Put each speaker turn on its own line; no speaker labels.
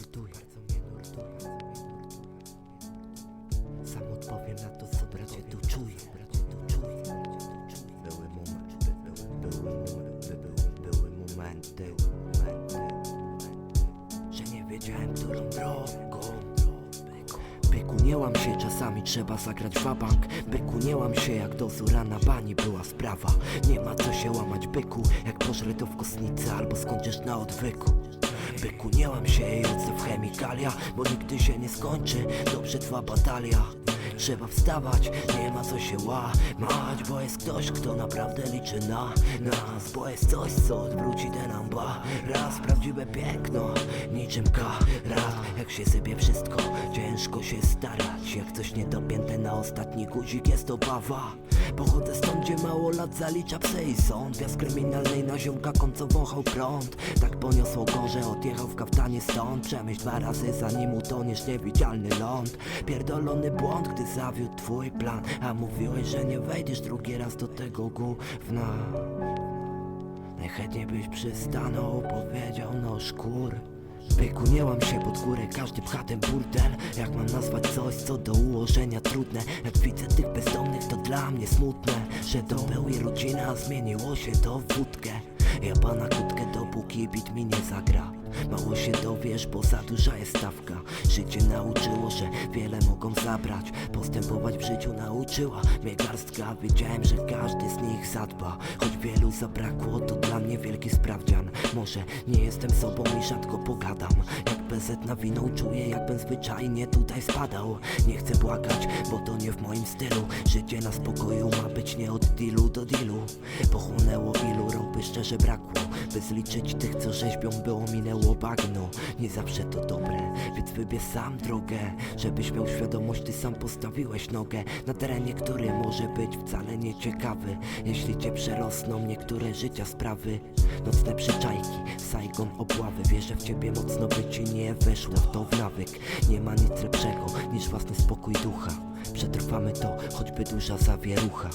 nurtuje, Sam odpowiem na to, co bracie tu czuję. Były momenty, były, momenty, były, momenty, że nie wiedziałem, którą drogą. Byku nie łam się, czasami trzeba zagrać wabank Byku nie łam się, jak dozóra na bani była sprawa. Nie ma co się łamać byku, jak pożre to w kosnicy albo skończysz na odwyku Byku nie łam się, Józef chemikalia, bo nigdy się nie skończy. Dobrze trwa batalia. Trzeba wstawać, nie ma co się łamać Bo jest ktoś, kto naprawdę liczy na nas Bo jest coś, co odwróci ten amba Raz prawdziwe piękno, niczym karat Jak się sypie wszystko, ciężko się starać. Jak coś niedopięte na ostatni guzik jest to bawa Pochodzę stąd, gdzie mało lat zalicza psy sąd. Wjazd kryminalnej na ziomka końco wąchał prąd. Tak poniosło go, że odjechał w kaftanie stąd. Przemyśl dwa razy zanim utoniesz niewidzialny ląd. Pierdolony błąd, gdy zawiódł twój plan. A mówiłeś, że nie wejdziesz drugi raz do tego gówna. Najchętniej byś przystanął, powiedział no szkur Byku nie łam się pod górę, każdy pcha ten burdel Jak mam nazwać coś, co do ułożenia trudne? Jak widzę tych bezdomnych, to dla mnie smutne Że to był i rodzina, zmieniło się to w wódkę Ja pana kutkę, dopóki bit mi nie zagra. Mało się dowiesz, bo za duża jest stawka. Życie nauczyło, że wiele mogą zabrać. Postępować w życiu nauczyła mnie garstka Wiedziałem, że każdy z nich zadba. Choć wielu zabrakło, to dla mnie wielki sprawdzian. Może nie jestem sobą i rzadko pogadam. Jak PZ na winą czuję, jakbym zwyczajnie tutaj spadał. Nie chcę błagać, bo to nie w moim stylu. Życie na spokoju ma być nie od dealu do dealu. Pochłonęło ilu ropy szczerze brakło By zliczyć tych, co rzeźbią, było minęło bagno. Nie zawsze to dobre, więc wybierz sam drogę Żebyś miał świadomość, ty sam postawiłeś nogę Na terenie, który może być wcale nieciekawy. Jeśli cię przerosną niektóre życia sprawy Nocne przyczajki, Saigon obławy Wierzę w ciebie mocno, by ci nie weszło w to w nawyk. Nie ma nic lepszego niż własny spokój ducha. Przetrwamy to, choćby duża zawierucha